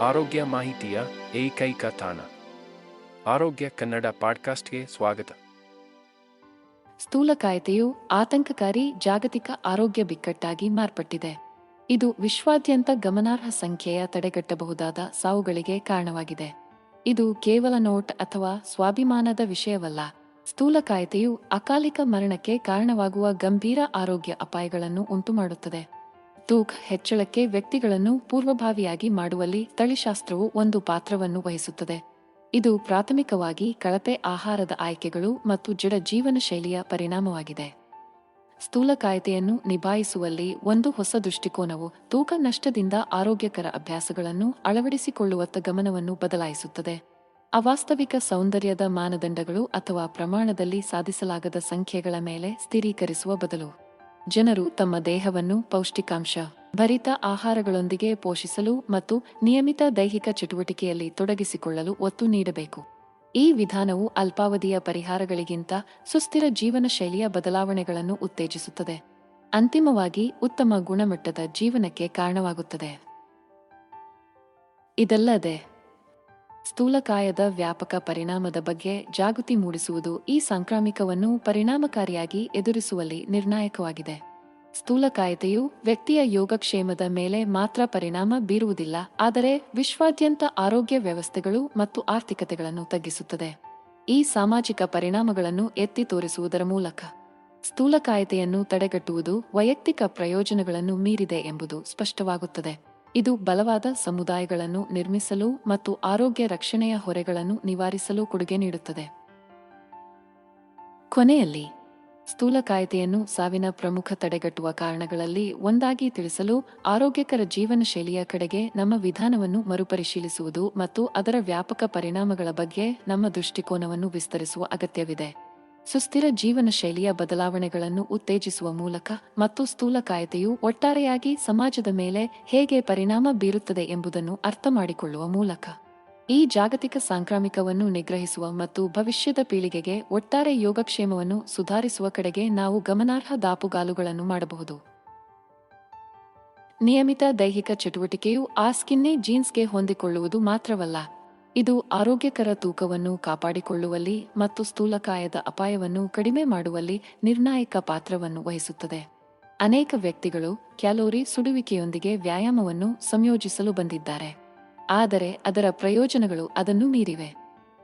ಆರೋಗ್ಯ ಮಾಹಿತಿಯ ಏಕೈಕ ತಾಣ. ಆರೋಗ್ಯ ಕನ್ನಡ ಪಾಡ್ಕಾಸ್ಟ್ಗೆ ಸ್ವಾಗತ. ಸ್ಥೂಲಕಾಯತೆಯು ಆತಂಕಕಾರಿ ಜಾಗತಿಕ ಆರೋಗ್ಯ ಬಿಕ್ಕಟ್ಟಾಗಿ ಮಾರ್ಪಟ್ಟಿದೆ. ಇದು ವಿಶ್ವಾದ್ಯಂತ ಗಮನಾರ್ಹ ಸಂಖ್ಯೆಯ ತಡೆಗಟ್ಟಬಹುದಾದ ಸಾವುಗಳಿಗೆ ಕಾರಣವಾಗಿದೆ. ಇದು ಕೇವಲ ನೋಟ್ ಅಥವಾ ಸ್ವಾಭಿಮಾನದ ವಿಷಯವಲ್ಲ. ಸ್ಥೂಲಕಾಯತೆಯು ಅಕಾಲಿಕ ಮರಣಕ್ಕೆ ಕಾರಣವಾಗುವ ಗಂಭೀರ ಆರೋಗ್ಯ ಅಪಾಯಗಳನ್ನು ಉಂಟುಮಾಡುತ್ತದೆ. ತೂಕ ಹೆಚ್ಚಳಕ್ಕೆ ವ್ಯಕ್ತಿಗಳನ್ನು ಪೂರ್ವಭಾವಿಯಾಗಿ ಮಾಡುವಲ್ಲಿ ತಳಿಶಾಸ್ತ್ರವು ಒಂದು ಪಾತ್ರವನ್ನು ವಹಿಸುತ್ತದೆ. ಇದು ಪ್ರಾಥಮಿಕವಾಗಿ ಕಳಪೆ ಆಹಾರದ ಆಯ್ಕೆಗಳು ಮತ್ತು ಜಡ ಜೀವನ ಶೈಲಿಯ ಪರಿಣಾಮವಾಗಿದೆ. ಸ್ಥೂಲಕಾಯತೆಯನ್ನು ನಿಭಾಯಿಸುವಲ್ಲಿ ಒಂದು ಹೊಸ ದೃಷ್ಟಿಕೋನವು ತೂಕ ನಷ್ಟದಿಂದ ಆರೋಗ್ಯಕರ ಅಭ್ಯಾಸಗಳನ್ನು ಅಳವಡಿಸಿಕೊಳ್ಳುವತ್ತ ಗಮನವನ್ನು ಬದಲಾಯಿಸುತ್ತದೆ. ಅವಾಸ್ತವಿಕ ಸೌಂದರ್ಯದ ಮಾನದಂಡಗಳು ಅಥವಾ ಪ್ರಮಾಣದಲ್ಲಿ ಸಾಧಿಸಲಾಗದ ಸಂಖ್ಯೆಗಳ ಮೇಲೆ ಸ್ಥಿರೀಕರಿಸುವ ಬದಲು. ಜನರು ತಮ್ಮ ದೇಹವನ್ನು ಪೌಷ್ಟಿಕಾಂಶ, ಭರಿತ ಆಹಾರಗಳೊಂದಿಗೆ ಪೋಷಿಸಲು ಮತ್ತು ನಿಯಮಿತ ದೈಹಿಕ ಚಟುವಟಿಕೆಯಲ್ಲಿ ತೊಡಗಿಸಿಕೊಳ್ಳಲು ಒತ್ತು ನೀಡಬೇಕು. ಈ ವಿಧಾನವು ಅಲ್ಪಾವಧಿಯ ಪರಿಹಾರಗಳಿಗಿಂತ ಸುಸ್ಥಿರ ಜೀವನ ಶೈಲಿಯ ಬದಲಾವಣೆಗಳನ್ನು ಉತ್ತೇಜಿಸುತ್ತದೆ. ಅಂತಿಮವಾಗಿ ಉತ್ತಮ ಗುಣಮಟ್ಟದ ಜೀವನಕ್ಕೆ ಕಾರಣವಾಗುತ್ತದೆ. ಇದಲ್ಲದೆ ಸ್ಥೂಲಕಾಯದ ವ್ಯಾಪಕ ಪರಿಣಾಮದ ಬಗ್ಗೆ ಜಾಗೃತಿ ಮೂಡಿಸುವುದು ಈ ಸಾಂಕ್ರಾಮಿಕವನ್ನು ಪರಿಣಾಮಕಾರಿಯಾಗಿ ಎದುರಿಸುವಲ್ಲಿ ನಿರ್ಣಾಯಕವಾಗಿದೆ. ಸ್ಥೂಲಕಾಯತೆಯು ವ್ಯಕ್ತಿಯ ಯೋಗಕ್ಷೇಮದ ಮೇಲೆ ಮಾತ್ರ ಪರಿಣಾಮ ಬೀರುವುದಿಲ್ಲ, ಆದರೆ ವಿಶ್ವಾದ್ಯಂತ ಆರೋಗ್ಯ ವ್ಯವಸ್ಥೆಗಳು ಮತ್ತು ಆರ್ಥಿಕತೆಗಳನ್ನು ತಗ್ಗಿಸುತ್ತದೆ. ಈ ಸಾಮಾಜಿಕ ಪರಿಣಾಮಗಳನ್ನು ಎತ್ತಿ ತೋರಿಸುವುದರ ಮೂಲಕ ಸ್ಥೂಲಕಾಯತೆಯನ್ನು ತಡೆಗಟ್ಟುವುದು ವೈಯಕ್ತಿಕ ಪ್ರಯೋಜನಗಳನ್ನು ಮೀರಿದೆ ಎಂಬುದು ಸ್ಪಷ್ಟವಾಗುತ್ತದೆ. ಇದು ಬಲವಾದ ಸಮುದಾಯಗಳನ್ನು ನಿರ್ಮಿಸಲು ಮತ್ತು ಆರೋಗ್ಯ ರಕ್ಷಣೆಯ ಹೊರೆಗಳನ್ನು ನಿವಾರಿಸಲು ಕೊಡುಗೆ ನೀಡುತ್ತದೆ. ಕೊನೆಯಲ್ಲಿ ಸ್ಥೂಲಕಾಯತೆಯನ್ನು ಸಾವಿನ ಪ್ರಮುಖ ತಡೆಗಟ್ಟುವ ಕಾರಣಗಳಲ್ಲಿ ಒಂದಾಗಿ ತಿಳಿಸಲು ಆರೋಗ್ಯಕರ ಜೀವನ ಶೈಲಿಯ ಕಡೆಗೆ ನಮ್ಮ ವಿಧಾನವನ್ನು ಮರುಪರಿಶೀಲಿಸುವುದು ಮತ್ತು ಅದರ ವ್ಯಾಪಕ ಪರಿಣಾಮಗಳ ಬಗ್ಗೆ ನಮ್ಮ ದೃಷ್ಟಿಕೋನವನ್ನು ವಿಸ್ತರಿಸುವ ಅಗತ್ಯವಿದೆ. ಸುಸ್ಥಿರ ಜೀವನ ಶೈಲಿಯ ಬದಲಾವಣೆಗಳನ್ನು ಉತ್ತೇಜಿಸುವ ಮೂಲಕ ಮತ್ತು ಸ್ಥೂಲಕಾಯತೆಯು ಒಟ್ಟಾರೆಯಾಗಿ ಸಮಾಜದ ಮೇಲೆ ಹೇಗೆ ಪರಿಣಾಮ ಬೀರುತ್ತದೆ ಎಂಬುದನ್ನು ಅರ್ಥಮಾಡಿಕೊಳ್ಳುವ ಮೂಲಕ. ಈ ಜಾಗತಿಕ ಸಾಂಕ್ರಾಮಿಕವನ್ನು ನಿಗ್ರಹಿಸುವ ಮತ್ತು ಭವಿಷ್ಯದ ಪೀಳಿಗೆಗೆ ಒಟ್ಟಾರೆ ಯೋಗಕ್ಷೇಮವನ್ನು ಸುಧಾರಿಸುವ ಕಡೆಗೆ ನಾವು ಗಮನಾರ್ಹ ದಾಪುಗಾಲುಗಳನ್ನು ಮಾಡಬಹುದು. ನಿಯಮಿತ ದೈಹಿಕ ಚಟುವಟಿಕೆಯು ಆ ಸ್ಕಿನ್ನಿ ಜೀನ್ಸ್ಗೆ ಹೊಂದಿಕೊಳ್ಳುವುದು ಮಾತ್ರವಲ್ಲ ಇದು ಆರೋಗ್ಯಕರ ತೂಕವನ್ನು ಕಾಪಾಡಿಕೊಳ್ಳುವಲ್ಲಿ ಮತ್ತು ಸ್ಥೂಲಕಾಯದ ಅಪಾಯವನ್ನು ಕಡಿಮೆ ಮಾಡುವಲ್ಲಿ ನಿರ್ಣಾಯಕ ಪಾತ್ರವನ್ನು ವಹಿಸುತ್ತದೆ. ಅನೇಕ ವ್ಯಕ್ತಿಗಳು ಕ್ಯಾಲೋರಿ ಸುಡುವಿಕೆಯೊಂದಿಗೆ ವ್ಯಾಯಾಮವನ್ನು ಸಂಯೋಜಿಸಲು ಬಂದಿದ್ದಾರೆ. ಆದರೆ ಅದರ ಪ್ರಯೋಜನಗಳು ಅದನ್ನು ಮೀರಿವೆ.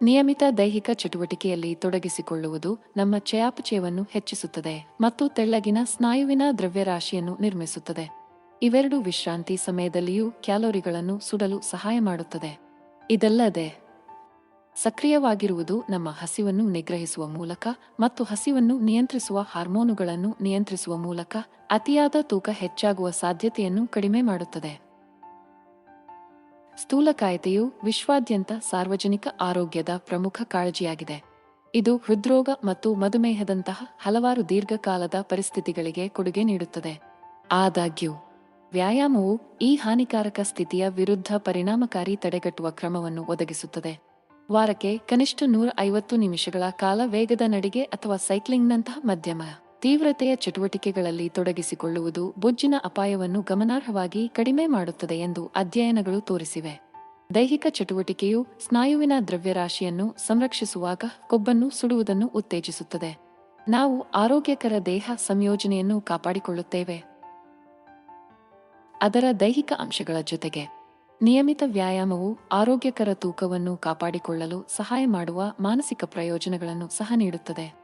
ನಿಯಮಿತ ದೈಹಿಕ ಚಟುವಟಿಕೆಯಲ್ಲಿ ತೊಡಗಿಸಿಕೊಳ್ಳುವುದು ನಮ್ಮ ಚಯಾಪಚಯವನ್ನು ಹೆಚ್ಚಿಸುತ್ತದೆ ಮತ್ತು ತೆಳ್ಳಗಿನ ಸ್ನಾಯುವಿನ ದ್ರವ್ಯರಾಶಿಯನ್ನು ನಿರ್ಮಿಸುತ್ತದೆ. ಇವೆರಡು ವಿಶ್ರಾಂತಿ ಸಮಯದಲ್ಲಿಯೂ ಕ್ಯಾಲೋರಿಗಳನ್ನು ಸುಡಲು ಸಹಾಯ ಮಾಡುತ್ತದೆ. ಇದಲ್ಲದೆ, ಸಕ್ರಿಯವಾಗಿರುವುದು ನಮ್ಮ ಹಸಿವನ್ನು ನಿಗ್ರಹಿಸುವ ಮೂಲಕ ಮತ್ತು ಹಸಿವನ್ನು ನಿಯಂತ್ರಿಸುವ ಹಾರ್ಮೋನುಗಳನ್ನು ನಿಯಂತ್ರಿಸುವ ಮೂಲಕ ಅತಿಯಾದ ತೂಕ ಹೆಚ್ಚಾಗುವ ಸಾಧ್ಯತೆಯನ್ನು ಕಡಿಮೆ ಮಾಡುತ್ತದೆ. ಸ್ಥೂಲಕಾಯತೆಯು ವಿಶ್ವಾದ್ಯಂತ ಸಾರ್ವಜನಿಕ ಆರೋಗ್ಯದ ಪ್ರಮುಖ ಕಾಳಜಿಯಾಗಿದೆ. ಇದು ಹೃದ್ರೋಗ ಮತ್ತು ಮಧುಮೇಹದಂತಹ ಹಲವಾರು ದೀರ್ಘಕಾಲದ ಪರಿಸ್ಥಿತಿಗಳಿಗೆ ಕೊಡುಗೆ ನೀಡುತ್ತದೆ. ಆದಾಗ್ಯೂ ವ್ಯಾಯಾಮವು ಈ ಹಾನಿಕಾರಕ ಸ್ಥಿತಿಯ ವಿರುದ್ಧ ಪರಿಣಾಮಕಾರಿ ತಡೆಗಟ್ಟುವ ಕ್ರಮವನ್ನು ಒದಗಿಸುತ್ತದೆ. ವಾರಕ್ಕೆ ಕನಿಷ್ಠ ನೂರ ಐವತ್ತು ನಿಮಿಷಗಳ ಕಾಲ ವೇಗದ ನಡಿಗೆ ಅಥವಾ ಸೈಕ್ಲಿಂಗ್ನಂತಹ ಮಧ್ಯಮ ತೀವ್ರತೆಯ ಚಟುವಟಿಕೆಗಳಲ್ಲಿ ತೊಡಗಿಸಿಕೊಳ್ಳುವುದು ಬೊಜ್ಜಿನ ಅಪಾಯವನ್ನು ಗಮನಾರ್ಹವಾಗಿ ಕಡಿಮೆ ಮಾಡುತ್ತದೆ ಎಂದು ಅಧ್ಯಯನಗಳು ತೋರಿಸಿವೆ. ದೈಹಿಕ ಚಟುವಟಿಕೆಯು ಸ್ನಾಯುವಿನ ದ್ರವ್ಯರಾಶಿಯನ್ನು ಸಂರಕ್ಷಿಸುವಾಗ ಕೊಬ್ಬನ್ನು ಸುಡುವುದನ್ನು ಉತ್ತೇಜಿಸುತ್ತದೆ. ನಾವು ಆರೋಗ್ಯಕರ ದೇಹ ಸಂಯೋಜನೆಯನ್ನು ಕಾಪಾಡಿಕೊಳ್ಳುತ್ತೇವೆ. ಅದರ ದೈಹಿಕ ಅಂಶಗಳ ಜೊತೆಗೆ ನಿಯಮಿತ ವ್ಯಾಯಾಮವು ಆರೋಗ್ಯಕರ ತೂಕವನ್ನು ಕಾಪಾಡಿಕೊಳ್ಳಲು ಸಹಾಯ ಮಾಡುವ ಮಾನಸಿಕ ಪ್ರಯೋಜನಗಳನ್ನು ಸಹ ನೀಡುತ್ತದೆ.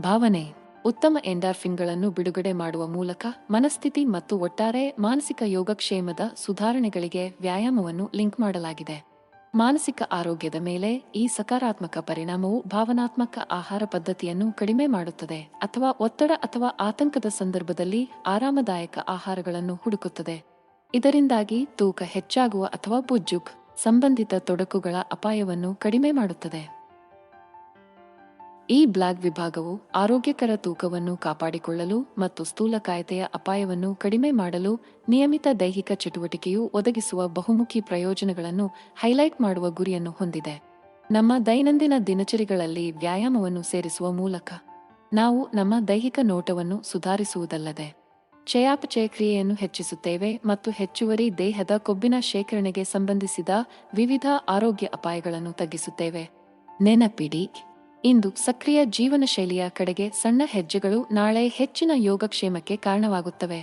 ಭಾವನೆ, ಉತ್ತಮ ಎಂಡಾರ್ಫಿನ್ಗಳನ್ನು ಬಿಡುಗಡೆ ಮಾಡುವ ಮೂಲಕ ಮನಸ್ಥಿತಿ ಮತ್ತು ಒಟ್ಟಾರೆ ಮಾನಸಿಕ ಯೋಗಕ್ಷೇಮದ ಸುಧಾರಣೆಗಳಿಗೆ ವ್ಯಾಯಾಮವನ್ನು ಲಿಂಕ್ ಮಾಡಲಾಗಿದೆ. ಮಾನಸಿಕ ಆರೋಗ್ಯದ ಮೇಲೆ ಈ ಸಕಾರಾತ್ಮಕ ಪರಿಣಾಮವು ಭಾವನಾತ್ಮಕ ಆಹಾರ ಪದ್ಧತಿಯನ್ನು ಕಡಿಮೆ ಮಾಡುತ್ತದೆ ಅಥವಾ ಒತ್ತಡ ಅಥವಾ ಆತಂಕದ ಸಂದರ್ಭದಲ್ಲಿ ಆರಾಮದಾಯಕ ಆಹಾರಗಳನ್ನು ಹುಡುಕುತ್ತದೆ. ಇದರಿಂದಾಗಿ ತೂಕ ಹೆಚ್ಚಾಗುವ ಅಥವಾ ಬುಜ್ಜುಕ್ ಸಂಬಂಧಿತ ತೊಡಕುಗಳ ಅಪಾಯವನ್ನು ಕಡಿಮೆ ಮಾಡುತ್ತದೆ. ಈ ಬ್ಲಾಗ್ ವಿಭಾಗವು ಆರೋಗ್ಯಕರ ತೂಕವನ್ನು ಕಾಪಾಡಿಕೊಳ್ಳಲು ಮತ್ತು ಸ್ಥೂಲಕಾಯತೆಯ ಅಪಾಯವನ್ನು ಕಡಿಮೆ ಮಾಡಲು ನಿಯಮಿತ ದೈಹಿಕ ಚಟುವಟಿಕೆಯು ಒದಗಿಸುವ ಬಹುಮುಖಿ ಪ್ರಯೋಜನಗಳನ್ನು ಹೈಲೈಟ್ ಮಾಡುವ ಗುರಿಯನ್ನು ಹೊಂದಿದೆ. ನಮ್ಮ ದೈನಂದಿನ ದಿನಚರಿಗಳಲ್ಲಿ ವ್ಯಾಯಾಮವನ್ನು ಸೇರಿಸುವ ಮೂಲಕ ನಾವು ನಮ್ಮ ದೈಹಿಕ ನೋಟವನ್ನು ಸುಧಾರಿಸುವುದಲ್ಲದೆ ಚಯಾಪಚಯ ಕ್ರಿಯೆಯನ್ನು ಹೆಚ್ಚಿಸುತ್ತೇವೆ ಮತ್ತು ಹೆಚ್ಚುವರಿ ದೇಹದ ಕೊಬ್ಬಿನ ಶೇಖರಣೆಗೆ ಸಂಬಂಧಿಸಿದ ವಿವಿಧ ಆರೋಗ್ಯ ಅಪಾಯಗಳನ್ನು ತಗ್ಗಿಸುತ್ತೇವೆ. ನೆನಪಿಡಿ, ಇಂದು ಸಕ್ರಿಯ ಜೀವನ ಶೈಲಿಯ ಕಡೆಗೆ ಸಣ್ಣ ಹೆಜ್ಜೆಗಳು ನಾಳೆ ಹೆಚ್ಚಿನ ಯೋಗಕ್ಷೇಮಕ್ಕೆ ಕಾರಣವಾಗುತ್ತವೆ.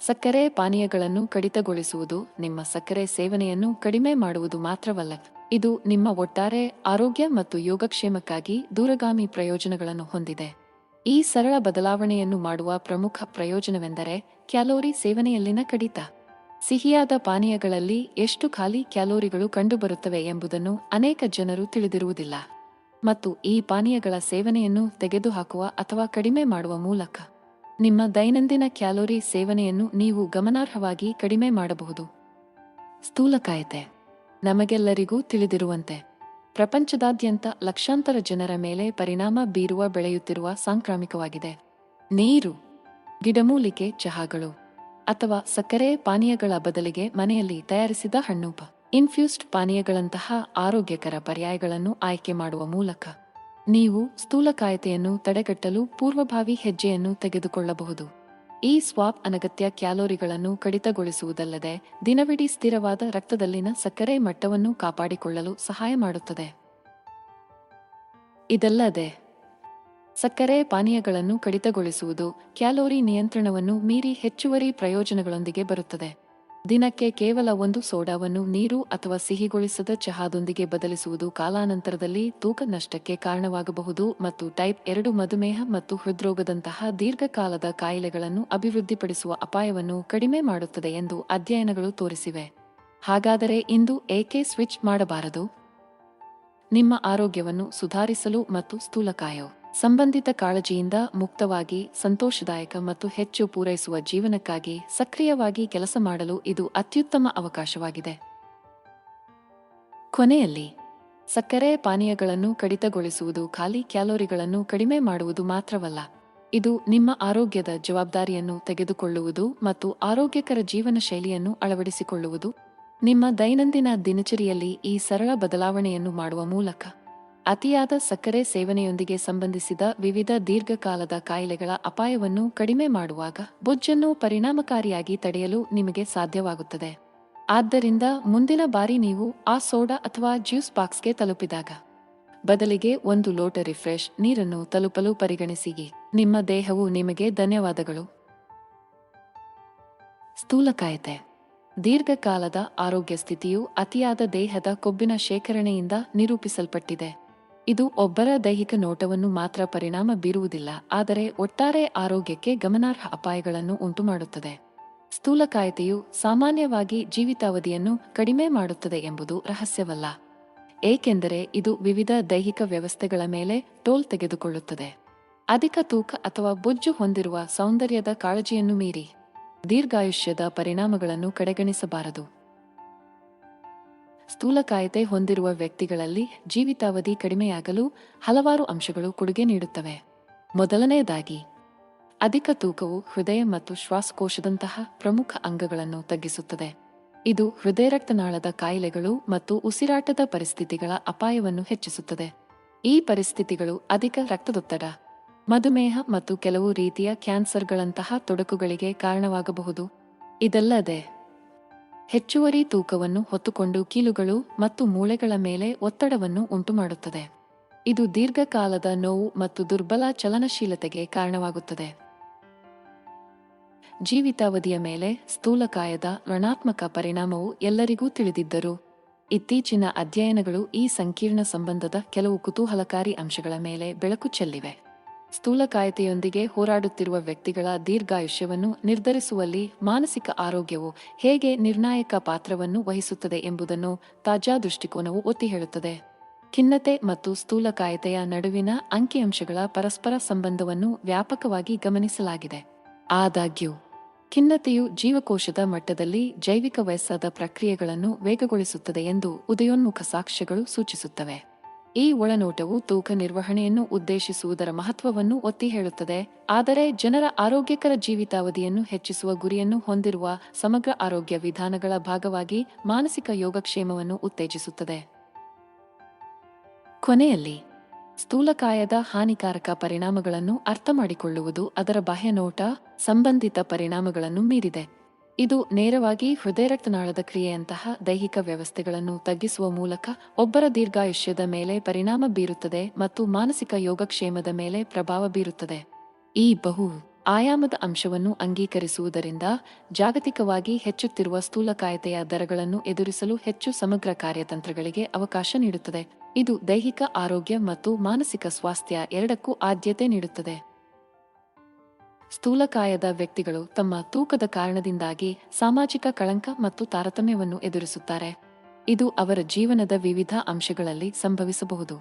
ಸಕ್ಕರೆ ಪಾನೀಯಗಳನ್ನು ಕಡಿತಗೊಳಿಸುವುದು ನಿಮ್ಮ ಸಕ್ಕರೆ ಸೇವನೆಯನ್ನು ಕಡಿಮೆ ಮಾಡುವುದು ಮಾತ್ರವಲ್ಲ, ಇದು ನಿಮ್ಮ ಒಟ್ಟಾರೆ ಆರೋಗ್ಯ ಮತ್ತು ಯೋಗಕ್ಷೇಮಕ್ಕಾಗಿ ದೂರಗಾಮಿ ಪ್ರಯೋಜನಗಳನ್ನು ಹೊಂದಿದೆ. ಈ ಸರಳ ಬದಲಾವಣೆಯನ್ನು ಮಾಡುವ ಪ್ರಮುಖ ಪ್ರಯೋಜನವೆಂದರೆ ಕ್ಯಾಲೋರಿ ಸೇವನೆಯಲ್ಲಿನ ಕಡಿತ. ಸಿಹಿಯಾದ ಪಾನೀಯಗಳಲ್ಲಿ ಎಷ್ಟು ಖಾಲಿ ಕ್ಯಾಲೋರಿಗಳು ಕಂಡುಬರುತ್ತವೆ ಎಂಬುದನ್ನು ಅನೇಕ ಜನರು ತಿಳಿದಿರುವುದಿಲ್ಲ. ಮತ್ತು ಈ ಪಾನೀಯಗಳ ಸೇವನೆಯನ್ನು ತೆಗೆದುಹಾಕುವ ಅಥವಾ ಕಡಿಮೆ ಮಾಡುವ ಮೂಲಕ. ನಿಮ್ಮ ದೈನಂದಿನ ಕ್ಯಾಲೋರಿ ಸೇವನೆಯನ್ನು ನೀವು ಗಮನಾರ್ಹವಾಗಿ ಕಡಿಮೆ ಮಾಡಬಹುದು. ಸ್ಥೂಲಕಾಯತೆ. ನಮಗೆಲ್ಲರಿಗೂ ತಿಳಿದಿರುವಂತೆ. ಪ್ರಪಂಚದಾದ್ಯಂತ ಲಕ್ಷಾಂತರ ಜನರ ಮೇಲೆ ಪರಿಣಾಮ ಬೀರುವ ಬೆಳೆಯುತ್ತಿರುವ ಸಾಂಕ್ರಾಮಿಕವಾಗಿದೆ. ನೀರು ಗಿಡಮೂಲಿಕೆ ಚಹಾಗಳು, ಅಥವಾ ಸಕ್ಕರೆ ಪಾನೀಯಗಳ ಬದಲಿಗೆ ಮನೆಯಲ್ಲಿ ತಯಾರಿಸಿದ ಹಣ್ಣುಪ. ಇನ್ಫ್ಯೂಸ್ಡ್ ಪಾನೀಯಗಳಂತಹ ಆರೋಗ್ಯಕರ ಪರ್ಯಾಯಗಳನ್ನು ಆಯ್ಕೆ ಮಾಡುವ ಮೂಲಕ ನೀವು ಸ್ಥೂಲಕಾಯತೆಯನ್ನು ತಡೆಗಟ್ಟಲು ಪೂರ್ವಭಾವಿ ಹೆಜ್ಜೆಯನ್ನು ತೆಗೆದುಕೊಳ್ಳಬಹುದು. ಈ ಸ್ವಾಪ್ ಅನಗತ್ಯ ಕ್ಯಾಲೋರಿಗಳನ್ನು ಕಡಿತಗೊಳಿಸುವುದಲ್ಲದೆ ದಿನವಿಡೀ ಸ್ಥಿರವಾದ ರಕ್ತದಲ್ಲಿನ ಸಕ್ಕರೆ ಮಟ್ಟವನ್ನು ಕಾಪಾಡಿಕೊಳ್ಳಲು ಸಹಾಯ ಮಾಡುತ್ತದೆ. ಇದಲ್ಲದೆ, ಸಕ್ಕರೆ ಪಾನೀಯಗಳನ್ನು ಕಡಿತಗೊಳಿಸುವುದು ಕ್ಯಾಲೋರಿ ನಿಯಂತ್ರಣವನ್ನು ಮೀರಿ ಹೆಚ್ಚುವರಿ ಪ್ರಯೋಜನಗಳೊಂದಿಗೆ ಬರುತ್ತದೆ. ದಿನಕ್ಕೆ ಕೇವಲ ಒಂದು ಸೋಡಾವನ್ನು ನೀರು ಅಥವಾ ಸಿಹಿಗೊಳಿಸದ ಚಹಾದೊಂದಿಗೆ ಬದಲಿಸುವುದು ಕಾಲಾನಂತರದಲ್ಲಿ ತೂಕ ನಷ್ಟಕ್ಕೆ ಕಾರಣವಾಗಬಹುದು ಮತ್ತು ಟೈಪ್ ಎರಡು ಮಧುಮೇಹ ಮತ್ತು ಹೃದ್ರೋಗದಂತಹ ದೀರ್ಘಕಾಲದ ಕಾಯಿಲೆಗಳನ್ನು ಅಭಿವೃದ್ಧಿಪಡಿಸುವ ಅಪಾಯವನ್ನು ಕಡಿಮೆ ಮಾಡುತ್ತದೆ ಎಂದು ಅಧ್ಯಯನಗಳು ತೋರಿಸಿವೆ. ಹಾಗಾದರೆ ಇಂದು ಏಕೆ ಸ್ವಿಚ್ ಮಾಡಬಾರದು? ನಿಮ್ಮ ಆರೋಗ್ಯವನ್ನು ಸುಧಾರಿಸಲು ಮತ್ತು ಸ್ಥೂಲಕಾಯೋ? ಸಂಬಂಧಿತ ಕಾಳಜಿಯಿಂದ ಮುಕ್ತವಾಗಿ, ಸಂತೋಷದಾಯಕ ಮತ್ತು ಹೆಚ್ಚು ಪೂರೈಸುವ ಜೀವನಕ್ಕಾಗಿ ಸಕ್ರಿಯವಾಗಿ ಕೆಲಸ ಮಾಡಲು ಇದು ಅತ್ಯುತ್ತಮ ಅವಕಾಶವಾಗಿದೆ. ಕೊನೆಯಲ್ಲಿ, ಸಕ್ಕರೆ ಪಾನೀಯಗಳನ್ನು ಕಡಿತಗೊಳಿಸುವುದು ಖಾಲಿ ಕ್ಯಾಲೋರಿಗಳನ್ನು ಕಡಿಮೆ ಮಾಡುವುದು ಮಾತ್ರವಲ್ಲ, ಇದು ನಿಮ್ಮ ಆರೋಗ್ಯದ ಜವಾಬ್ದಾರಿಯನ್ನು ತೆಗೆದುಕೊಳ್ಳುವುದು ಮತ್ತು ಆರೋಗ್ಯಕರ ಜೀವನ ಶೈಲಿಯನ್ನು ಅಳವಡಿಸಿಕೊಳ್ಳುವುದು, ನಿಮ್ಮ ದೈನಂದಿನ ದಿನಚರಿಯಲ್ಲಿ ಈ ಸರಳ ಬದಲಾವಣೆಯನ್ನು ಮಾಡುವ ಮೂಲಕ. ಅತಿಯಾದ ಸಕ್ಕರೆ ಸೇವನೆಯೊಂದಿಗೆ ಸಂಬಂಧಿಸಿದ ವಿವಿಧ ದೀರ್ಘಕಾಲದ ಕಾಯಿಲೆಗಳ ಅಪಾಯವನ್ನು ಕಡಿಮೆ ಮಾಡುವಾಗ ಬೊಜ್ಜನ್ನು ಪರಿಣಾಮಕಾರಿಯಾಗಿ ತಡೆಯಲು ನಿಮಗೆ ಸಾಧ್ಯವಾಗುತ್ತದೆ. ಆದ್ದರಿಂದ ಮುಂದಿನ ಬಾರಿ ನೀವು ಆ ಸೋಡಾ ಅಥವಾ ಜ್ಯೂಸ್ ಬಾಕ್ಸ್ಗೆ ತಲುಪಿದಾಗ ಬದಲಿಗೆ ಒಂದು ಲೋಟ ರಿಫ್ರೆಶ್ ನೀರನ್ನು ತಲುಪಲು ಪರಿಗಣಿಸಿ ನಿಮ್ಮ ದೇಹವು ನಿಮಗೆ ಧನ್ಯವಾದಗಳು. ಸ್ಥೂಲಕಾಯತೆ ದೀರ್ಘಕಾಲದ ಆರೋಗ್ಯ ಸ್ಥಿತಿಯು ಅತಿಯಾದ ದೇಹದ ಕೊಬ್ಬಿನ ಶೇಖರಣೆಯಿಂದ ನಿರೂಪಿಸಲ್ಪಟ್ಟಿದೆ. ಇದು ಒಬ್ಬರ ದೈಹಿಕ ನೋಟವನ್ನು ಮಾತ್ರ ಪರಿಣಾಮ ಬೀರುವುದಿಲ್ಲ, ಆದರೆ ಒಟ್ಟಾರೆ ಆರೋಗ್ಯಕ್ಕೆ ಗಮನಾರ್ಹ ಅಪಾಯಗಳನ್ನು ಉಂಟುಮಾಡುತ್ತದೆ. ಸ್ಥೂಲಕಾಯತೆಯು ಸಾಮಾನ್ಯವಾಗಿ ಜೀವಿತಾವಧಿಯನ್ನು ಕಡಿಮೆ ಮಾಡುತ್ತದೆ ಎಂಬುದು ರಹಸ್ಯವಲ್ಲ. ಏಕೆಂದರೆ ಇದು ವಿವಿಧ ದೈಹಿಕ ವ್ಯವಸ್ಥೆಗಳ ಮೇಲೆ ಟೋಲ್ ತೆಗೆದುಕೊಳ್ಳುತ್ತದೆ. ಅಧಿಕ ತೂಕ ಅಥವಾ ಬೊಜ್ಜು ಹೊಂದಿರುವ ಸೌಂದರ್ಯದ ಕಾಳಜಿಯನ್ನು ಮೀರಿ ದೀರ್ಘಾಯುಷ್ಯದ ಪರಿಣಾಮಗಳನ್ನು ಕಡೆಗಣಿಸಬಾರದು. ಸ್ಥೂಲಕಾಯತೆ ಹೊಂದಿರುವ ವ್ಯಕ್ತಿಗಳಲ್ಲಿ ಜೀವಿತಾವಧಿ ಕಡಿಮೆಯಾಗಲು ಹಲವಾರು ಅಂಶಗಳು ಕೊಡುಗೆ ನೀಡುತ್ತವೆ. ಮೊದಲನೆಯದಾಗಿ, ಅಧಿಕ ತೂಕವು ಹೃದಯ ಮತ್ತು ಶ್ವಾಸಕೋಶದಂತಹ ಪ್ರಮುಖ ಅಂಗಗಳನ್ನು ತಗ್ಗಿಸುತ್ತದೆ. ಇದು ಹೃದಯ ರಕ್ತನಾಳದ ಕಾಯಿಲೆಗಳು ಮತ್ತು ಉಸಿರಾಟದ ಪರಿಸ್ಥಿತಿಗಳ ಅಪಾಯವನ್ನು ಹೆಚ್ಚಿಸುತ್ತದೆ. ಈ ಪರಿಸ್ಥಿತಿಗಳು ಅಧಿಕ ರಕ್ತದೊತ್ತಡ, ಮಧುಮೇಹ ಮತ್ತು ಕೆಲವು ರೀತಿಯ ಕ್ಯಾನ್ಸರ್ಗಳಂತಹ ತೊಡಕುಗಳಿಗೆ ಕಾರಣವಾಗಬಹುದು. ಇದಲ್ಲದೆ ಹೆಚ್ಚುವರಿ ತೂಕವನ್ನು ಹೊತ್ತುಕೊಂಡು ಕೀಲುಗಳು ಮತ್ತು ಮೂಳೆಗಳ ಮೇಲೆ ಒತ್ತಡವನ್ನು ಉಂಟುಮಾಡುತ್ತದೆ. ಇದು ದೀರ್ಘಕಾಲದ ನೋವು ಮತ್ತು ದುರ್ಬಲ ಚಲನಶೀಲತೆಗೆ ಕಾರಣವಾಗುತ್ತದೆ. ಜೀವಿತಾವಧಿಯ ಮೇಲೆ ಸ್ಥೂಲಕಾಯದ ಋಣಾತ್ಮಕ ಪರಿಣಾಮವು ಎಲ್ಲರಿಗೂ ತಿಳಿದಿದ್ದರೂ, ಇತ್ತೀಚಿನ ಅಧ್ಯಯನಗಳು ಈ ಸಂಕೀರ್ಣ ಸಂಬಂಧದ ಕೆಲವು ಕುತೂಹಲಕಾರಿ ಅಂಶಗಳ ಮೇಲೆ ಬೆಳಕು ಚೆಲ್ಲಿವೆ. ಸ್ಥೂಲಕಾಯತೆಯೊಂದಿಗೆ ಹೋರಾಡುತ್ತಿರುವ ವ್ಯಕ್ತಿಗಳ ದೀರ್ಘಾಯುಷ್ಯವನ್ನು ನಿರ್ಧರಿಸುವಲ್ಲಿ ಮಾನಸಿಕ ಆರೋಗ್ಯವು ಹೇಗೆ ನಿರ್ಣಾಯಕ ಪಾತ್ರವನ್ನು ವಹಿಸುತ್ತದೆ ಎಂಬುದನ್ನು ತಾಜಾ ದೃಷ್ಟಿಕೋನವು ಒತ್ತಿ ಹೇಳುತ್ತದೆ. ಖಿನ್ನತೆ ಮತ್ತು ಸ್ಥೂಲಕಾಯತೆಯ ನಡುವಿನ ಅಂಕಿಅಂಶಗಳ ಪರಸ್ಪರ ಸಂಬಂಧವನ್ನು ವ್ಯಾಪಕವಾಗಿ ಗಮನಿಸಲಾಗಿದೆ. ಆದಾಗ್ಯೂ, ಖಿನ್ನತೆಯು ಜೀವಕೋಶದ ಮಟ್ಟದಲ್ಲಿ ಜೈವಿಕ ವಯಸ್ಸಾದ ಪ್ರಕ್ರಿಯೆಗಳನ್ನು ವೇಗಗೊಳಿಸುತ್ತದೆ ಎಂದು ಉದಯೋನ್ಮುಖ ಸಾಕ್ಷ್ಯಗಳು ಸೂಚಿಸುತ್ತವೆ. ಈ ಒಳನೋಟವು ತೂಕ ನಿರ್ವಹಣೆಯನ್ನು ಉದ್ದೇಶಿಸುವುದರ ಮಹತ್ವವನ್ನು ಒತ್ತಿ ಹೇಳುತ್ತದೆ. ಆದರೆ ಜನರ ಆರೋಗ್ಯಕರ ಜೀವಿತಾವಧಿಯನ್ನು ಹೆಚ್ಚಿಸುವ ಗುರಿಯನ್ನು ಹೊಂದಿರುವ ಸಮಗ್ರ ಆರೋಗ್ಯ ವಿಧಾನಗಳ ಭಾಗವಾಗಿ ಮಾನಸಿಕ ಯೋಗಕ್ಷೇಮವನ್ನು ಉತ್ತೇಜಿಸುತ್ತದೆ. ಕೊನೆಯಲ್ಲಿ ಸ್ಥೂಲಕಾಯದ ಹಾನಿಕಾರಕ ಪರಿಣಾಮಗಳನ್ನು ಅರ್ಥಮಾಡಿಕೊಳ್ಳುವುದು ಅದರ ಬಾಹ್ಯನೋಟ, ಸಂಬಂಧಿತ ಪರಿಣಾಮಗಳನ್ನು ಮೀರಿದೆ. ಇದು ನೇರವಾಗಿ ಹೃದಯರಕ್ತನಾಳದ ಕ್ರಿಯೆಯಂತಹ ದೈಹಿಕ ವ್ಯವಸ್ಥೆಗಳನ್ನು ತಗ್ಗಿಸುವ ಮೂಲಕ ಒಬ್ಬರ ದೀರ್ಘಾಯುಷ್ಯದ ಮೇಲೆ ಪರಿಣಾಮ ಬೀರುತ್ತದೆ ಮತ್ತು ಮಾನಸಿಕ ಯೋಗಕ್ಷೇಮದ ಮೇಲೆ ಪ್ರಭಾವ ಬೀರುತ್ತದೆ. ಈ ಬಹು ಆಯಾಮದ ಅಂಶವನ್ನು ಅಂಗೀಕರಿಸುವುದರಿಂದ ಜಾಗತಿಕವಾಗಿ ಹೆಚ್ಚುತ್ತಿರುವ ಸ್ಥೂಲಕಾಯತೆಯ ದರಗಳನ್ನು ಎದುರಿಸಲು ಹೆಚ್ಚು ಸಮಗ್ರ ಕಾರ್ಯತಂತ್ರಗಳಿಗೆ ಅವಕಾಶ ನೀಡುತ್ತದೆ. ಇದು ದೈಹಿಕ ಆರೋಗ್ಯ ಮತ್ತು ಮಾನಸಿಕ ಸ್ವಾಸ್ಥ್ಯ ಎರಡಕ್ಕೂ ಆದ್ಯತೆ ನೀಡುತ್ತದೆ. ಸ್ಥೂಲಕಾಯದ ವ್ಯಕ್ತಿಗಳು ತಮ್ಮ ತೂಕದ ಕಾರಣದಿಂದಾಗಿ ಸಾಮಾಜಿಕ ಕಳಂಕ ಮತ್ತು ತಾರತಮ್ಯವನ್ನು ಎದುರಿಸುತ್ತಾರೆ. ಇದು ಅವರ ಜೀವನದ ವಿವಿಧ ಅಂಶಗಳಲ್ಲಿ ಸಂಭವಿಸಬಹುದು.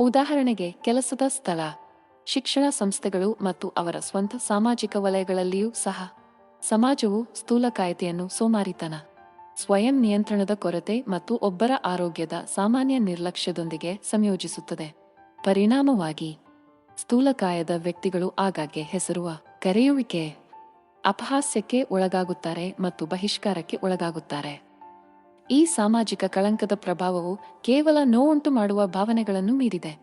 ಉದಾಹರಣೆಗೆ, ಕೆಲಸದ ಸ್ಥಳ, ಶಿಕ್ಷಣ ಸಂಸ್ಥೆಗಳು ಮತ್ತು ಅವರ ಸ್ವಂತ ಸಾಮಾಜಿಕ ವಲಯಗಳಲ್ಲಿಯೂ ಸಹ ಸಮಾಜವು ಸ್ಥೂಲಕಾಯತೆಯನ್ನು ಸೋಮಾರಿತನ, ಸ್ವಯಂ ನಿಯಂತ್ರಣದ ಕೊರತೆ ಮತ್ತು ಒಬ್ಬರ ಆರೋಗ್ಯದ ಸಾಮಾನ್ಯ ನಿರ್ಲಕ್ಷ್ಯದೊಂದಿಗೆ ಸಂಯೋಜಿಸುತ್ತದೆ. ಪರಿಣಾಮವಾಗಿ, ಸ್ಥೂಲಕಾಯದ ವ್ಯಕ್ತಿಗಳು ಆಗಾಗ್ಗೆ ಹೆಸರುವ ಕರೆಯುವಿಕೆ ಅಪಹಾಸ್ಯಕ್ಕೆ ಒಳಗಾಗುತ್ತಾರೆ ಮತ್ತು ಬಹಿಷ್ಕಾರಕ್ಕೆ ಒಳಗಾಗುತ್ತಾರೆ. ಈ ಸಾಮಾಜಿಕ ಕಳಂಕದ ಪ್ರಭಾವವು ಕೇವಲ ನೋವುಂಟು ಮಾಡುವ ಭಾವನೆಗಳನ್ನು ಮೀರಿದೆ.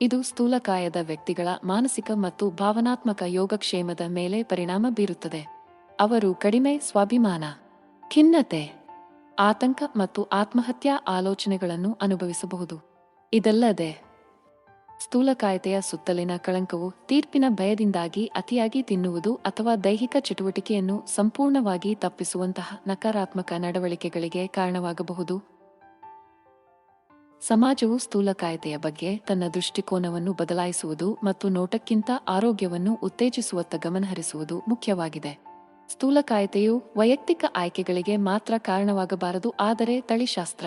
ಇದು ಸ್ಥೂಲಕಾಯದ ವ್ಯಕ್ತಿಗಳ ಮಾನಸಿಕ ಮತ್ತು ಭಾವನಾತ್ಮಕ ಯೋಗಕ್ಷೇಮದ ಮೇಲೆ ಪರಿಣಾಮ ಬೀರುತ್ತದೆ. ಅವರು ಕಡಿಮೆ ಸ್ವಾಭಿಮಾನ, ಖಿನ್ನತೆ, ಆತಂಕ ಮತ್ತು ಆತ್ಮಹತ್ಯಾ ಆಲೋಚನೆಗಳನ್ನು ಅನುಭವಿಸಬಹುದು. ಇದಲ್ಲದೆ ಸ್ಥೂಲಕಾಯತೆಯ ಸುತ್ತಲಿನ ಕಳಂಕವು ತೀರ್ಪಿನ ಭಯದಿಂದಾಗಿ ಅತಿಯಾಗಿ ತಿನ್ನುವುದು ಅಥವಾ ದೈಹಿಕ ಚಟುವಟಿಕೆಯನ್ನು ಸಂಪೂರ್ಣವಾಗಿ ತಪ್ಪಿಸುವಂತಹ ನಕಾರಾತ್ಮಕ ನಡವಳಿಕೆಗಳಿಗೆ ಕಾರಣವಾಗಬಹುದು. ಸಮಾಜವು ಸ್ಥೂಲಕಾಯತೆಯ ಬಗ್ಗೆ ತನ್ನ ದೃಷ್ಟಿಕೋನವನ್ನು ಬದಲಾಯಿಸುವುದು ಮತ್ತು ನೋಟಕ್ಕಿಂತ ಆರೋಗ್ಯವನ್ನು ಉತ್ತೇಜಿಸುವತ್ತ ಗಮನಹರಿಸುವುದು ಮುಖ್ಯವಾಗಿದೆ. ಸ್ಥೂಲಕಾಯತೆಯು ವೈಯಕ್ತಿಕ ಆಯ್ಕೆಗಳಿಗೆ ಮಾತ್ರ ಕಾರಣವಾಗಬಾರದು ಆದರೆ ತಳಿಶಾಸ್ತ್ರ,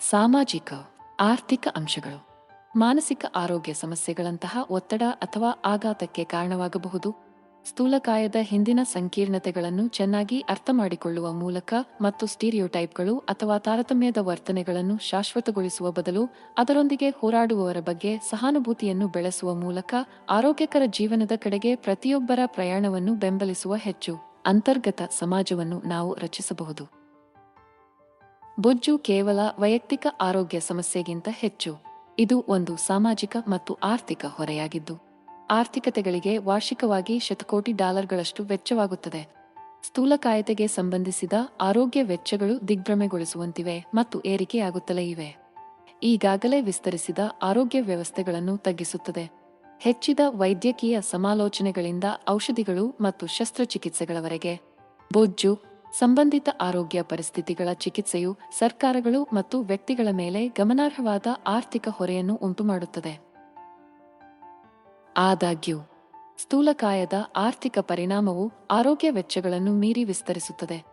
ಸಾಮಾಜಿಕ, ಆರ್ಥಿಕ ಅಂಶಗಳು ಮಾನಸಿಕ ಆರೋಗ್ಯ ಸಮಸ್ಯೆಗಳಂತಹ ಒತ್ತಡ ಅಥವಾ ಆಘಾತಕ್ಕೆ ಕಾರಣವಾಗಬಹುದು. ಸ್ಥೂಲಕಾಯದ ಹಿಂದಿನ ಸಂಕೀರ್ಣತೆಗಳನ್ನು ಚೆನ್ನಾಗಿ ಅರ್ಥಮಾಡಿಕೊಳ್ಳುವ ಮೂಲಕ ಮತ್ತು ಸ್ಟೀರಿಯೋಟೈಪ್ಗಳು ಅಥವಾ ತಾರತಮ್ಯದ ವರ್ತನೆಗಳನ್ನು ಶಾಶ್ವತಗೊಳಿಸುವ ಬದಲು ಅದರೊಂದಿಗೆ ಹೋರಾಡುವವರ ಬಗ್ಗೆ ಸಹಾನುಭೂತಿಯನ್ನು ಬೆಳೆಸುವ ಮೂಲಕ ಆರೋಗ್ಯಕರ ಜೀವನದ ಕಡೆಗೆ ಪ್ರತಿಯೊಬ್ಬರ ಪ್ರಯಾಣವನ್ನು ಬೆಂಬಲಿಸುವ ಹೆಚ್ಚು ಅಂತರ್ಗತ ಸಮಾಜವನ್ನು ನಾವು ರಚಿಸಬಹುದು. ಬೊಜ್ಜು ಕೇವಲ ವೈಯಕ್ತಿಕ ಆರೋಗ್ಯ ಸಮಸ್ಯೆಗಿಂತ ಹೆಚ್ಚು. ಇದು ಒಂದು ಸಾಮಾಜಿಕ ಮತ್ತು ಆರ್ಥಿಕ ಹೊರೆಯಾಗಿದ್ದು, ಆರ್ಥಿಕತೆಗಳಿಗೆ ವಾರ್ಷಿಕವಾಗಿ ಶತಕೋಟಿ ಡಾಲರ್ಗಳಷ್ಟು ವೆಚ್ಚವಾಗುತ್ತದೆ. ಸ್ಥೂಲಕಾಯತೆಗೆ ಸಂಬಂಧಿಸಿದ ಆರೋಗ್ಯ ವೆಚ್ಚಗಳು ದಿಗ್ಭ್ರಮೆಗೊಳಿಸುವಂತಿವೆ ಮತ್ತು ಏರಿಕೆಯಾಗುತ್ತಲೇ ಇವೆ. ಈಗಾಗಲೇ ವಿಸ್ತರಿಸಿದ ಆರೋಗ್ಯ ವ್ಯವಸ್ಥೆಗಳನ್ನು ತಗ್ಗಿಸುತ್ತದೆ. ಹೆಚ್ಚಿದ ವೈದ್ಯಕೀಯ ಸಮಾಲೋಚನೆಗಳಿಂದ ಔಷಧಿಗಳು ಮತ್ತು ಶಸ್ತ್ರಚಿಕಿತ್ಸೆಗಳವರೆಗೆ, ಬೊಜ್ಜು ಸಂಬಂಧಿತ ಆರೋಗ್ಯ ಪರಿಸ್ಥಿತಿಗಳ ಚಿಕಿತ್ಸೆಯು ಸರ್ಕಾರಗಳು ಮತ್ತು ವ್ಯಕ್ತಿಗಳ ಮೇಲೆ ಗಮನಾರ್ಹವಾದ ಆರ್ಥಿಕ ಹೊರೆಯನ್ನು ಉಂಟುಮಾಡುತ್ತದೆ. ಆದಾಗ್ಯೂ ಸ್ಥೂಲಕಾಯದ ಆರ್ಥಿಕ ಪರಿಣಾಮವು ಆರೋಗ್ಯ ವೆಚ್ಚಗಳನ್ನು ಮೀರಿ ವಿಸ್ತರಿಸುತ್ತದೆ.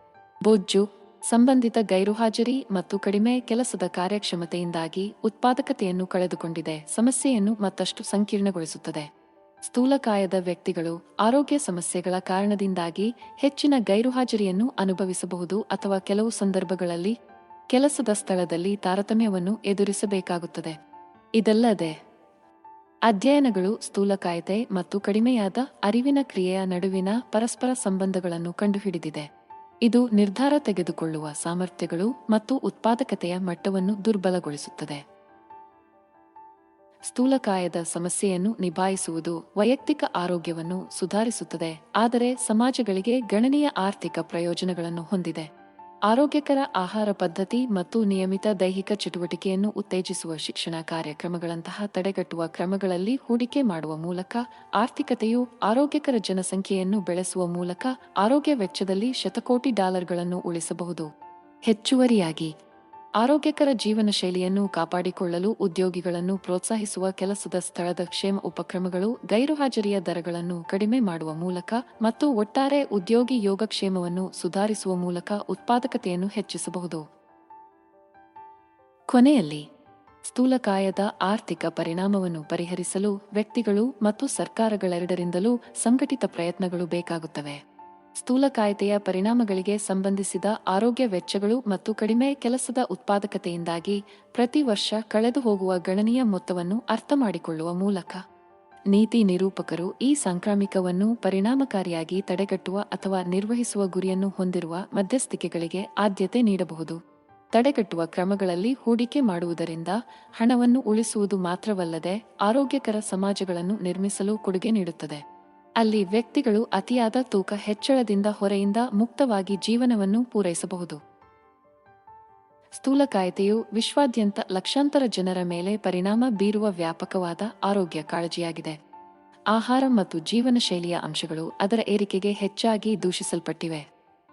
ಬೊಜ್ಜು, ಸಂಬಂಧಿತ ಗೈರುಹಾಜರಿ ಮತ್ತು ಕಡಿಮೆ ಕೆಲಸದ ಕಾರ್ಯಕ್ಷಮತೆಯಿಂದಾಗಿ ಉತ್ಪಾದಕತೆಯನ್ನು ಕಳೆದುಕೊಂಡಿದೆ, ಸಮಸ್ಯೆಯನ್ನು ಮತ್ತಷ್ಟು ಸಂಕೀರ್ಣಗೊಳಿಸುತ್ತದೆ. ಸ್ಥೂಲಕಾಯದ ವ್ಯಕ್ತಿಗಳು ಆರೋಗ್ಯ ಸಮಸ್ಯೆಗಳ ಕಾರಣದಿಂದಾಗಿ ಹೆಚ್ಚಿನ ಗೈರುಹಾಜರಿಯನ್ನು ಅನುಭವಿಸಬಹುದು ಅಥವಾ ಕೆಲವು ಸಂದರ್ಭಗಳಲ್ಲಿ ಕೆಲಸದ ಸ್ಥಳದಲ್ಲಿ ತಾರತಮ್ಯವನ್ನು ಎದುರಿಸಬೇಕಾಗುತ್ತದೆ. ಇದಲ್ಲದೆ, ಅಧ್ಯಯನಗಳು ಸ್ಥೂಲಕಾಯತೆ ಮತ್ತು ಕಡಿಮೆಯಾದ ಅರಿವಿನ ಕ್ರಿಯೆಯ ನಡುವಿನ ಪರಸ್ಪರ ಸಂಬಂಧಗಳನ್ನು ಕಂಡುಹಿಡಿದಿದೆ. ಇದು ನಿರ್ಧಾರ ತೆಗೆದುಕೊಳ್ಳುವ ಸಾಮರ್ಥ್ಯಗಳು ಮತ್ತು ಉತ್ಪಾದಕತೆಯ ಮಟ್ಟವನ್ನು ದುರ್ಬಲಗೊಳಿಸುತ್ತದೆ. ಸ್ಥೂಲಕಾಯದ ಸಮಸ್ಯೆಯನ್ನು ನಿಭಾಯಿಸುವುದು ವೈಯಕ್ತಿಕ ಆರೋಗ್ಯವನ್ನು ಸುಧಾರಿಸುತ್ತದೆ, ಆದರೆ ಸಮಾಜಗಳಿಗೆ ಗಣನೀಯ ಆರ್ಥಿಕ ಪ್ರಯೋಜನಗಳನ್ನು ಹೊಂದಿದೆ. ಆರೋಗ್ಯಕರ ಆಹಾರ ಪದ್ಧತಿ ಮತ್ತು ನಿಯಮಿತ ದೈಹಿಕ ಚಟುವಟಿಕೆಯನ್ನು ಉತ್ತೇಜಿಸುವ ಶಿಕ್ಷಣ ಕಾರ್ಯಕ್ರಮಗಳಂತಹ ತಡೆಗಟ್ಟುವ ಕ್ರಮಗಳಲ್ಲಿ ಹೂಡಿಕೆ ಮಾಡುವ ಮೂಲಕ ಆರ್ಥಿಕತೆಯು ಆರೋಗ್ಯಕರ ಜನಸಂಖ್ಯೆಯನ್ನು ಬೆಳೆಸುವ ಮೂಲಕ ಆರೋಗ್ಯ ವೆಚ್ಚದಲ್ಲಿ ಶತಕೋಟಿ ಡಾಲರ್ಗಳನ್ನು ಉಳಿಸಬಹುದು. ಹೆಚ್ಚುವರಿಯಾಗಿ ಆರೋಗ್ಯಕರ ಜೀವನ ಶೈಲಿಯನ್ನು ಕಾಪಾಡಿಕೊಳ್ಳಲು ಉದ್ಯೋಗಿಗಳನ್ನು ಪ್ರೋತ್ಸಾಹಿಸುವ ಕೆಲಸದ ಸ್ಥಳದ ಕ್ಷೇಮ ಉಪಕ್ರಮಗಳು ಗೈರುಹಾಜರಿಯ ದರಗಳನ್ನು ಕಡಿಮೆ ಮಾಡುವ ಮೂಲಕ ಮತ್ತು ಒಟ್ಟಾರೆ ಉದ್ಯೋಗಿ ಯೋಗಕ್ಷೇಮವನ್ನು ಸುಧಾರಿಸುವ ಮೂಲಕ ಉತ್ಪಾದಕತೆಯನ್ನು ಹೆಚ್ಚಿಸಬಹುದು. ಕೊನೆಯಲ್ಲಿ ಸ್ಥೂಲಕಾಯದ ಆರ್ಥಿಕ ಪರಿಣಾಮವನ್ನು ಪರಿಹರಿಸಲು ವ್ಯಕ್ತಿಗಳು ಮತ್ತು ಸರ್ಕಾರಗಳೆರಡರಿಂದಲೂ ಸಂಘಟಿತ ಪ್ರಯತ್ನಗಳು ಬೇಕಾಗುತ್ತವೆ. ಸ್ಥೂಲಕಾಯತೆಯ ಪರಿಣಾಮಗಳಿಗೆ ಸಂಬಂಧಿಸಿದ ಆರೋಗ್ಯ ವೆಚ್ಚಗಳು ಮತ್ತು ಕಡಿಮೆ ಕೆಲಸದ ಉತ್ಪಾದಕತೆಯಿಂದಾಗಿ ಪ್ರತಿ ವರ್ಷ ಕಳೆದು ಹೋಗುವ ಗಣನೀಯ ಮೊತ್ತವನ್ನು ಅರ್ಥಮಾಡಿಕೊಳ್ಳುವ ಮೂಲಕ. ನೀತಿ ನಿರೂಪಕರು ಈ ಸಾಂಕ್ರಾಮಿಕವನ್ನು ಪರಿಣಾಮಕಾರಿಯಾಗಿ ತಡೆಗಟ್ಟುವ ಅಥವಾ ನಿರ್ವಹಿಸುವ ಗುರಿಯನ್ನು ಹೊಂದಿರುವ ಮಧ್ಯಸ್ಥಿಕೆಗಳಿಗೆ ಆದ್ಯತೆ ನೀಡಬಹುದು. ತಡೆಗಟ್ಟುವ ಕ್ರಮಗಳಲ್ಲಿ ಹೂಡಿಕೆ ಮಾಡುವುದರಿಂದ ಹಣವನ್ನು ಉಳಿಸುವುದು ಮಾತ್ರವಲ್ಲದೆ ಆರೋಗ್ಯಕರ ಸಮಾಜಗಳನ್ನು ನಿರ್ಮಿಸಲು ಕೊಡುಗೆ ನೀಡುತ್ತದೆ. ಅಲ್ಲಿ ವ್ಯಕ್ತಿಗಳು ಅತಿಯಾದ ತೂಕ ಹೆಚ್ಚಳದಿಂದ ಹೊರೆಯಿಂದ ಮುಕ್ತವಾಗಿ ಜೀವನವನ್ನು ಪೂರೈಸಬಹುದು. ಸ್ಥೂಲಕಾಯತೆಯು ವಿಶ್ವಾದ್ಯಂತ ಲಕ್ಷಾಂತರ ಜನರ ಮೇಲೆ ಪರಿಣಾಮ ಬೀರುವ ವ್ಯಾಪಕವಾದ ಆರೋಗ್ಯ ಕಾಳಜಿಯಾಗಿದೆ. ಆಹಾರ ಮತ್ತು ಜೀವನ ಶೈಲಿಯ ಅಂಶಗಳು ಅದರ ಏರಿಕೆಗೆ ಹೆಚ್ಚಾಗಿ ದೂಷಿಸಲ್ಪಟ್ಟಿವೆ.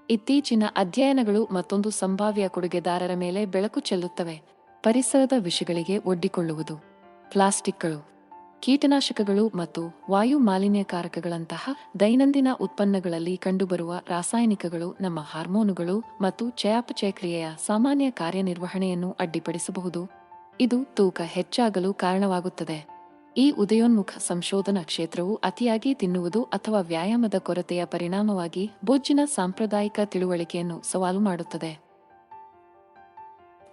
ಇತ್ತೀಚಿನ ಅಧ್ಯಯನಗಳು ಮತ್ತೊಂದು ಸಂಭಾವ್ಯ ಕೊಡುಗೆದಾರರ ಮೇಲೆ ಬೆಳಕು ಚೆಲ್ಲುತ್ತವೆ. ಪರಿಸರದ ವಿಷಗಳಿಗೆ ಒಡ್ಡಿಕೊಳ್ಳುವುದು. ಪ್ಲಾಸ್ಟಿಕ್ಗಳು. ಕೀಟನಾಶಕಗಳು ಮತ್ತು ವಾಯು ಮಾಲಿನ್ಯಕಾರಕಗಳಂತಹ ದೈನಂದಿನ ಉತ್ಪನ್ನಗಳಲ್ಲಿ ಕಂಡುಬರುವ ರಾಸಾಯನಿಕಗಳು ನಮ್ಮ ಹಾರ್ಮೋನುಗಳು ಮತ್ತು ಚಯಾಪಚಯ ಕ್ರಿಯೆಯ ಸಾಮಾನ್ಯ ಕಾರ್ಯನಿರ್ವಹಣೆಯನ್ನು ಅಡ್ಡಿಪಡಿಸಬಹುದು. ಇದು ತೂಕ ಹೆಚ್ಚಾಗಲು ಕಾರಣವಾಗುತ್ತದೆ. ಈ ಉದಯೋನ್ಮುಖ ಸಂಶೋಧನಾ ಕ್ಷೇತ್ರವು ಅತಿಯಾಗಿ ತಿನ್ನುವುದು ಅಥವಾ ವ್ಯಾಯಾಮದ ಕೊರತೆಯ ಪರಿಣಾಮವಾಗಿ ಬೊಜ್ಜಿನ ಸಾಂಪ್ರದಾಯಿಕ ತಿಳುವಳಿಕೆಯನ್ನು ಸವಾಲು ಮಾಡುತ್ತದೆ.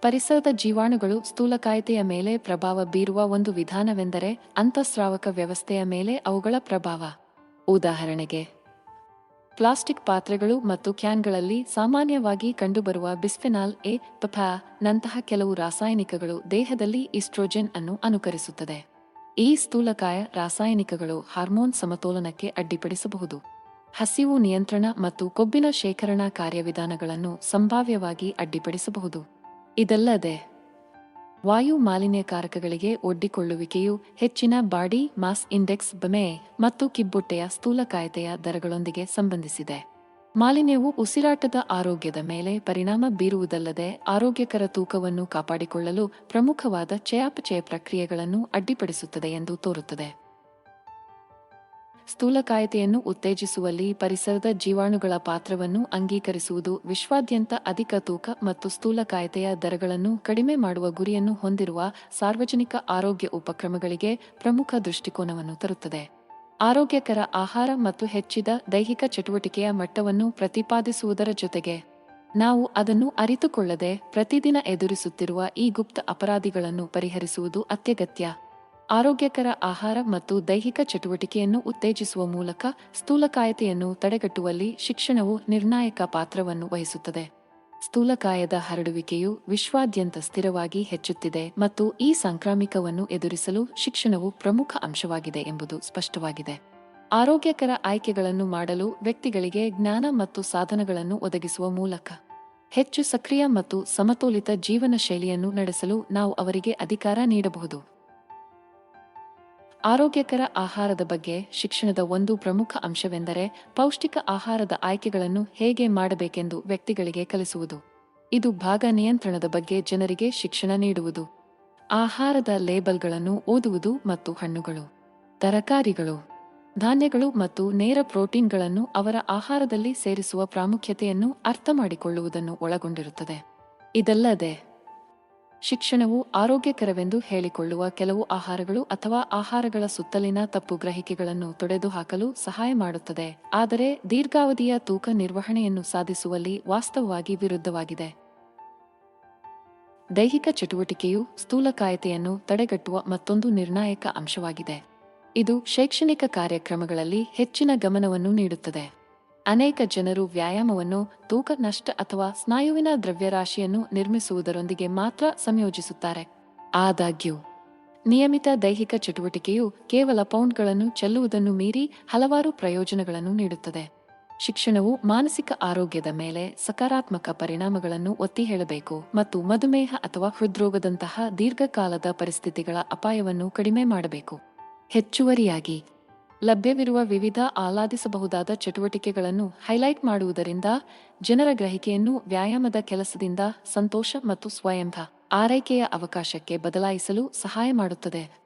ಪರಿಸರದ ಜೀವಾಣುಗಳು ಸ್ಥೂಲಕಾಯತೆಯ ಮೇಲೆ ಪ್ರಭಾವ ಬೀರುವ ಒಂದು ವಿಧಾನವೆಂದರೆ ಅಂತಸ್ರಾವಕ ವ್ಯವಸ್ಥೆಯ ಮೇಲೆ ಅವುಗಳ ಪ್ರಭಾವ. ಉದಾಹರಣೆಗೆ, ಪ್ಲಾಸ್ಟಿಕ್ ಪಾತ್ರೆಗಳು ಮತ್ತು ಕ್ಯಾನ್ಗಳಲ್ಲಿ ಸಾಮಾನ್ಯವಾಗಿ ಕಂಡುಬರುವ ಬಿಸ್ಫೆನಾಲ್ ಎ ಪಫಾ ನಂತಹ ಕೆಲವು ರಾಸಾಯನಿಕಗಳು ದೇಹದಲ್ಲಿ ಇಸ್ಟ್ರೋಜೆನ್ ಅನ್ನು ಅನುಕರಿಸುತ್ತದೆ. ಈ ಸ್ಥೂಲಕಾಯ ರಾಸಾಯನಿಕಗಳು ಹಾರ್ಮೋನ್ ಸಮತೋಲನಕ್ಕೆ ಅಡ್ಡಿಪಡಿಸಬಹುದು. ಹಸಿವು ನಿಯಂತ್ರಣ ಮತ್ತು ಕೊಬ್ಬಿನ ಶೇಖರಣಾ ಕಾರ್ಯವಿಧಾನಗಳನ್ನು ಸಂಭಾವ್ಯವಾಗಿ ಅಡ್ಡಿಪಡಿಸಬಹುದು. ಇದಲ್ಲದೆ, ವಾಯು ಮಾಲಿನ್ಯಕಾರಕಗಳಿಗೆ ಒಡ್ಡಿಕೊಳ್ಳುವಿಕೆಯು ಹೆಚ್ಚಿನ ಬಾಡಿ ಮಾಸ್ ಇಂಡೆಕ್ಸ್ ಬಮೆ ಮತ್ತು ಕಿಬ್ಬೊಟ್ಟೆಯ ಸ್ಥೂಲಕಾಯತೆಯ ದರಗಳೊಂದಿಗೆ ಸಂಬಂಧಿಸಿದೆ. ಮಾಲಿನ್ಯವು ಉಸಿರಾಟದ ಆರೋಗ್ಯದ ಮೇಲೆ ಪರಿಣಾಮ ಬೀರುವುದಲ್ಲದೆ ಆರೋಗ್ಯಕರ ತೂಕವನ್ನು ಕಾಪಾಡಿಕೊಳ್ಳಲು ಪ್ರಮುಖವಾದ ಚಯಾಪಚಯ ಪ್ರಕ್ರಿಯೆಗಳನ್ನು ಅಡ್ಡಿಪಡಿಸುತ್ತದೆ ಎಂದು ತೋರುತ್ತದೆ. ಸ್ಥೂಲಕಾಯತೆಯನ್ನು ಉತ್ತೇಜಿಸುವಲ್ಲಿ ಪರಿಸರದ ಜೀವಾಣುಗಳ ಪಾತ್ರವನ್ನು ಅಂಗೀಕರಿಸುವುದು ವಿಶ್ವಾದ್ಯಂತ ಅಧಿಕ ತೂಕ ಮತ್ತು ಸ್ಥೂಲಕಾಯತೆಯ ದರಗಳನ್ನು ಕಡಿಮೆ ಮಾಡುವ ಗುರಿಯನ್ನು ಹೊಂದಿರುವ ಸಾರ್ವಜನಿಕ ಆರೋಗ್ಯ ಉಪಕ್ರಮಗಳಿಗೆ ಪ್ರಮುಖ ದೃಷ್ಟಿಕೋನವನ್ನು ತರುತ್ತದೆ. ಆರೋಗ್ಯಕರ ಆಹಾರ ಮತ್ತು ಹೆಚ್ಚಿದ ದೈಹಿಕ ಚಟುವಟಿಕೆಯ ಮಟ್ಟವನ್ನು ಪ್ರತಿಪಾದಿಸುವುದರ ಜೊತೆಗೆ, ನಾವು ಅದನ್ನು ಅರಿತುಕೊಳ್ಳದೆ ಪ್ರತಿದಿನ ಎದುರಿಸುತ್ತಿರುವ ಈ ಗುಪ್ತ ಅಪರಾಧಿಗಳನ್ನು ಪರಿಹರಿಸುವುದು ಅತ್ಯಗತ್ಯ. ಆರೋಗ್ಯಕರ ಆಹಾರ ಮತ್ತು ದೈಹಿಕ ಚಟುವಟಿಕೆಯನ್ನು ಉತ್ತೇಜಿಸುವ ಮೂಲಕ ಸ್ಥೂಲಕಾಯತೆಯನ್ನು ತಡೆಗಟ್ಟುವಲ್ಲಿ ಶಿಕ್ಷಣವು ನಿರ್ಣಾಯಕ ಪಾತ್ರವನ್ನು ವಹಿಸುತ್ತದೆ. ಸ್ಥೂಲಕಾಯದ ಹರಡುವಿಕೆಯು ವಿಶ್ವಾದ್ಯಂತ ಸ್ಥಿರವಾಗಿ ಹೆಚ್ಚುತ್ತಿದೆ ಮತ್ತು ಈ ಸಾಂಕ್ರಾಮಿಕವನ್ನು ಎದುರಿಸಲು ಶಿಕ್ಷಣವು ಪ್ರಮುಖ ಅಂಶವಾಗಿದೆ ಎಂಬುದು ಸ್ಪಷ್ಟವಾಗಿದೆ. ಆರೋಗ್ಯಕರ ಆಯ್ಕೆಗಳನ್ನು ಮಾಡಲು ವ್ಯಕ್ತಿಗಳಿಗೆ ಜ್ಞಾನ ಮತ್ತು ಸಾಧನಗಳನ್ನು ಒದಗಿಸುವ ಮೂಲಕ ಹೆಚ್ಚು ಸಕ್ರಿಯ ಮತ್ತು ಸಮತೋಲಿತ ಜೀವನ ಶೈಲಿಯನ್ನು ನಡೆಸಲು ನಾವು ಅವರಿಗೆ ಅಧಿಕಾರ ನೀಡಬಹುದು. ಆರೋಗ್ಯಕರ ಆಹಾರದ ಬಗ್ಗೆ ಶಿಕ್ಷಣದ ಒಂದು ಪ್ರಮುಖ ಅಂಶವೆಂದರೆ ಪೌಷ್ಟಿಕ ಆಹಾರದ ಆಯ್ಕೆಗಳನ್ನು ಹೇಗೆ ಮಾಡಬೇಕೆಂದು ವ್ಯಕ್ತಿಗಳಿಗೆ ಕಲಿಸುವುದು. ಇದು ಭಾಗ ನಿಯಂತ್ರಣದ ಬಗ್ಗೆ ಜನರಿಗೆ ಶಿಕ್ಷಣ ನೀಡುವುದು. ಆಹಾರದ ಲೇಬಲ್ಗಳನ್ನು ಓದುವುದು ಮತ್ತು ಹಣ್ಣುಗಳು. ತರಕಾರಿಗಳು. ಧಾನ್ಯಗಳು ಮತ್ತು ನೇರ ಪ್ರೋಟೀನ್ಗಳನ್ನು ಅವರ ಆಹಾರದಲ್ಲಿ ಸೇರಿಸುವ ಪ್ರಾಮುಖ್ಯತೆಯನ್ನು ಅರ್ಥಮಾಡಿಕೊಳ್ಳುವುದನ್ನು ಒಳಗೊಂಡಿರುತ್ತದೆ. ಇದಲ್ಲದೆ ಶಿಕ್ಷಣವು ಆರೋಗ್ಯಕರವೆಂದು ಹೇಳಿಕೊಳ್ಳುವ ಕೆಲವು ಆಹಾರಗಳು ಅಥವಾ ಆಹಾರಗಳ ಸುತ್ತಲಿನ ತಪ್ಪು ಗ್ರಹಿಕೆಗಳನ್ನು ತೊಡೆದುಹಾಕಲು ಸಹಾಯ ಮಾಡುತ್ತದೆ. ಆದರೆ ದೀರ್ಘಾವಧಿಯ ತೂಕ ನಿರ್ವಹಣೆಯನ್ನು ಸಾಧಿಸುವಲ್ಲಿ ವಾಸ್ತವವಾಗಿ ವಿರುದ್ಧವಾಗಿದೆ. ದೈಹಿಕ ಚಟುವಟಿಕೆಯು ಸ್ಥೂಲಕಾಯತೆಯನ್ನು ತಡೆಗಟ್ಟುವ ಮತ್ತೊಂದು ನಿರ್ಣಾಯಕ ಅಂಶವಾಗಿದೆ. ಇದು ಶೈಕ್ಷಣಿಕ ಕಾರ್ಯಕ್ರಮಗಳಲ್ಲಿ ಹೆಚ್ಚಿನ ಗಮನವನ್ನು ನೀಡುತ್ತದೆ. ಅನೇಕ ಜನರು ವ್ಯಾಯಾಮವನ್ನು ತೂಕ ನಷ್ಟ ಅಥವಾ ಸ್ನಾಯುವಿನ ದ್ರವ್ಯರಾಶಿಯನ್ನು ನಿರ್ಮಿಸುವುದರೊಂದಿಗೆ ಮಾತ್ರ ಸಂಯೋಜಿಸುತ್ತಾರೆ. ಆದಾಗ್ಯೂ, ನಿಯಮಿತ ದೈಹಿಕ ಚಟುವಟಿಕೆಯು ಕೇವಲ ಪೌಂಡ್ಗಳನ್ನು ಚೆಲ್ಲುವುದನ್ನು ಮೀರಿ ಹಲವಾರು ಪ್ರಯೋಜನಗಳನ್ನು ನೀಡುತ್ತದೆ. ಶಿಕ್ಷಣವು ಮಾನಸಿಕ ಆರೋಗ್ಯದ ಮೇಲೆ ಸಕಾರಾತ್ಮಕ ಪರಿಣಾಮಗಳನ್ನು ಒತ್ತಿ ಹೇಳಬೇಕು ಮತ್ತು ಮಧುಮೇಹ ಅಥವಾ ಹೃದ್ರೋಗದಂತಹ ದೀರ್ಘಕಾಲದ ಪರಿಸ್ಥಿತಿಗಳ ಅಪಾಯವನ್ನು ಕಡಿಮೆ ಮಾಡಬೇಕು. ಹೆಚ್ಚುವರಿಯಾಗಿ ಲಭ್ಯವಿರುವ ವಿವಿಧ ಆಹ್ಲಾದಿಸಬಹುದಾದ ಚಟುವಟಿಕೆಗಳನ್ನು ಹೈಲೈಟ್ ಮಾಡುವುದರಿಂದ ಜನರ ಗ್ರಹಿಕೆಯನ್ನು ವ್ಯಾಯಾಮದ ಕೆಲಸದಿಂದ ಸಂತೋಷ ಮತ್ತು ಸ್ವಯಂಭ, ಆರೈಕೆಯ ಅವಕಾಶಕ್ಕೆ ಬದಲಾಯಿಸಲು ಸಹಾಯ ಮಾಡುತ್ತದೆ.